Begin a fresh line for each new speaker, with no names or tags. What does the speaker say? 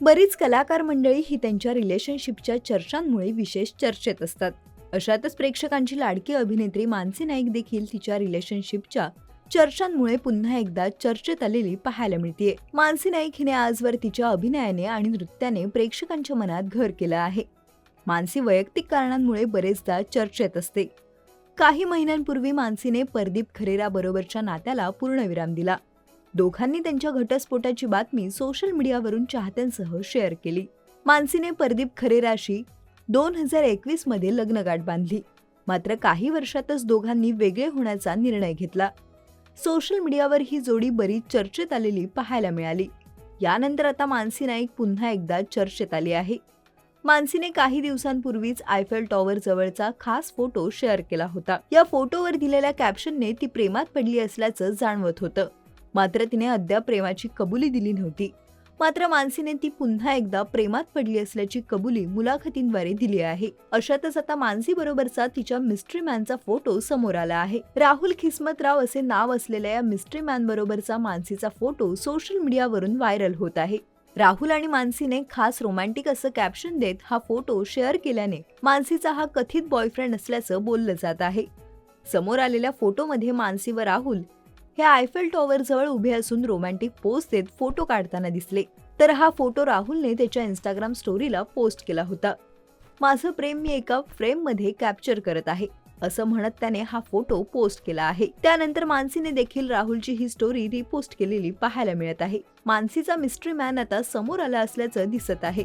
बरीच कलाकार मंडळी ही त्यांच्या रिलेशनशिपच्या चर्चांमुळे विशेष चर्चेत असतात. अशातच प्रेक्षकांची लाडकी अभिनेत्री मानसी नाईक देखील तिच्या रिलेशनशिपच्या चर्चांमुळे पुन्हा एकदा चर्चेत आलेली पाहायला मिळतीये. मानसी नाईक हिने आजवर तिच्या अभिनयाने आणि नृत्याने प्रेक्षकांच्या मनात घर केलं आहे. मानसी वैयक्तिक कारणांमुळे बरेचदा चर्चेत असते. काही महिन्यांपूर्वी मानसीने परदीप खरेरा बरोबरच्या नात्याला पूर्णविराम दिला. दोघांनी त्यांच्या घटस्फोटाची बातमी सोशल मीडियावरून चाहत्यांसह शेअर केली. मानसीने परदीप खरेराशी दोन हजार एकवीसमध्ये लग्नगाठ बांधली. मात्र काही वर्षातच दोघांनी वेगळे होण्याचा निर्णय घेतला. सोशल मीडियावर ही जोडी बरीच चर्चेत आलेली पाहायला मिळाली. यानंतर आता मानसी नाईक पुन्हा एकदा चर्चेत आली आहे. मानसीने काही दिवसांपूर्वीच आयफेल टॉवर जवळचा खास फोटो शेअर केला होता. या फोटोवर दिलेल्या कॅप्शनने ती प्रेमात पडली असल्याचं जाणवत होतं. मात्र तिने अद्याप प्रेमाची कबुली दिली नव्हती. मात्र मानसीने ती पुन्हा एकदा प्रेमात पडली असल्याची कबुली मुलाखतींद्वारे दिली आहे. अशातच आता मानसी बरोबरचा तिच्या मिस्ट्री मॅनचा फोटो समोर आला आहे. राहुल खिस्मतराव असे नाव असलेल्या या मिस्ट्री मॅन बरोबरचा मानसीचा फोटो सोशल मीडियावरून व्हायरल होत आहे. राहुल आणि मानसीने खास रोमॅन्टिक असं कॅप्शन देत हा फोटो शेअर केल्याने मानसीचा हा कथित बॉयफ्रेंड असल्याचं बोललं जात आहे. समोर आलेल्या फोटोमध्ये मानसी व राहुल हे आयफेल टॉवर जवळ उभे असून रोमॅन्टिक पोस्ट देत फोटो काढताना दिसले. तर हा फोटो राहुलने त्याच्या इंस्टाग्राम स्टोरीला पोस्ट केला होता. माझं प्रेम मी एका फ्रेममध्ये कॅप्चर करत आहे असं म्हणत त्याने हा फोटो पोस्ट केला आहे. त्यानंतर मानसीने देखील राहुलची ही स्टोरी रिपोस्ट केलेली पाहायला मिळत आहे. मानसीचा मिस्ट्री मॅन आता समोर आला असल्याचं दिसत आहे.